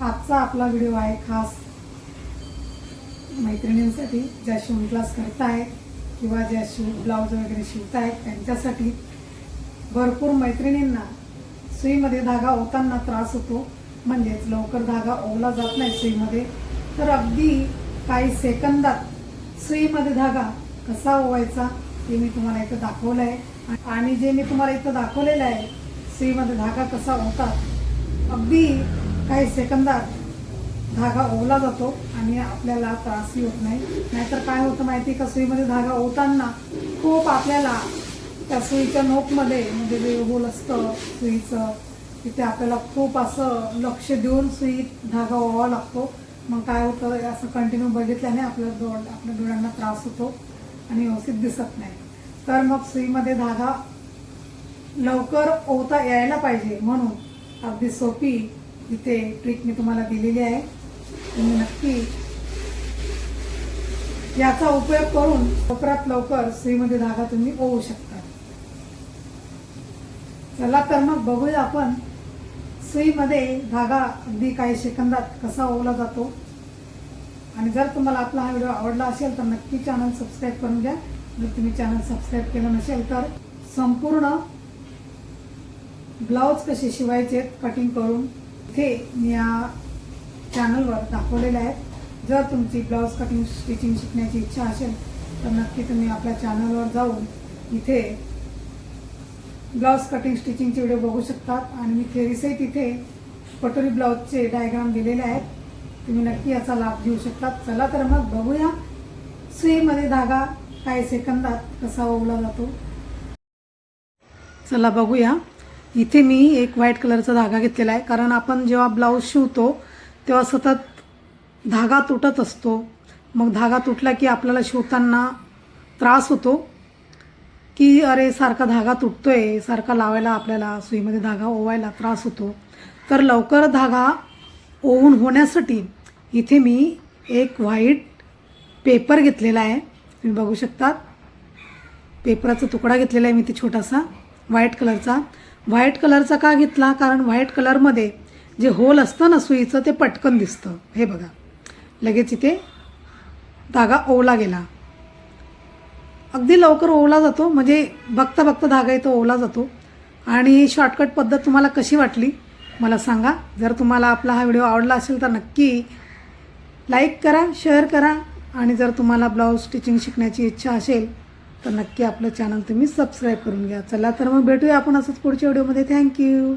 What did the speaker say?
आजचा आपला व्हिडिओ आहे खास मैत्रिणींसाठी ज्या शिवण क्लास करत किंवा ज्या शिव ब्लाऊज वगैरे शिवतायत त्यांच्यासाठी भरपूर मैत्रिणींना सुईमध्ये धागा ओताना त्रास होतो. म्हणजेच लवकर धागा ओवला जात नाही सुईमध्ये. तर अगदी काही सेकंदात सुईमध्ये धागा कसा ओवायचा ते मी तुम्हाला इथं दाखवलं आहे आणि जे मी तुम्हाला इथं दाखवलेलं आहे सुईमध्ये धागा कसा ओतात अगदी काही सेकंदात धागा ओवला जातो आणि आपल्याला त्रासही होत नाही. नाहीतर काय होतं माहिती आहे का? सुईमध्ये धागा ओवताना खूप आपल्याला त्या सुईच्या नोकमध्ये म्हणजे जे होल असतं सुईचं तिथे आपल्याला खूप असं लक्ष देऊन सुईत धागा ओवावा लागतो. मग काय होतं असं कंटिन्यू बघितल्याने आपल्या डोळ आपल्या डोळ्यांना त्रास होतो आणि व्यवस्थित दिसत नाही. तर मग सुईमध्ये धागा लवकर ओवता यायला पाहिजे म्हणून अगदी सोपी इथे ट्रिक मी तुम्हाला दिलेली आहे. तुम्ही नक्की याचा उपयोग करून लवकरात लवकर सुईमध्ये धागा तुम्ही ओवू शकता. चला तर मग बघूया आपण सुईमध्ये धागा अगदी काही सेकंदात कसा ओवला जातो. आणि जर तुम्हाला आपला हा व्हिडिओ आवडला असेल तर नक्की चॅनल सबस्क्राईब करून घ्या. जर तुम्ही चॅनल सबस्क्राईब केलं नसेल तर संपूर्ण ब्लाऊज कसे शिवायचे कटिंग करून इथे मी या चॅनलवर दाखवलेले आहेत जर तुमची ब्लाऊज कटिंग स्टिचिंग शिकण्याची इच्छा असेल तर नक्की तुम्ही आपल्या चॅनलवर जाऊन इथे ब्लाऊज कटिंग स्टिचिंगचे व्हिडिओ बघू शकतात आणि मी थेरीसही तिथे पटोरी ब्लाऊजचे डायग्राम दिलेले आहेत. तुम्ही नक्की याचा लाभ घेऊ शकतात चला तर मग बघूया. सुईमध्ये धागा काही सेकंदात कसा ओवला जातो. चला बघूया. इथे मी एक व्हाईट कलरचा धागा घेतलेला आहे. कारण आपण जेव्हा ब्लाऊज शिवतो तेव्हा सतत धागा तुटत असतो. मग धागा तुटला की आपल्याला शिवताना त्रास होतो की अरे सारखा धागा तुटतो आहे सारखा लावायला आपल्याला सुईमध्ये धागा ओवायला त्रास होतो. तर लवकर धागा ओवून होण्यासाठी इथे मी एक व्हाईट पेपर घेतलेला आहे. तुम्ही बघू शकतात. पेपराचा तुकडा घेतलेला आहे मी ते छोटासा व्हाईट कलरचा. व्हाईट कलरचा का घेतला? कारण व्हाईट कलरमध्ये जे होल असतं ना सुईचं ते पटकन दिसतं. हे बघा. लगेच इथे धागा ओवला गेला. अगदी लवकर ओवला जातो. म्हणजे बघता बघता धागा इथं ओवला जातो. आणि शॉर्टकट पद्धत तुम्हाला कशी वाटली? मला सांगा. जर तुम्हाला आपला हा व्हिडिओ आवडला असेल तर नक्की लाईक करा शेअर करा. आणि जर तुम्हाला ब्लाऊज स्टिचिंग शिकण्याची इच्छा असेल तर नक्की आपलं चॅनल तुम्ही सबस्क्राईब करून घ्या. चला तर मग भेटूया आपण असंच पुढच्या व्हिडिओमध्ये थँक्यू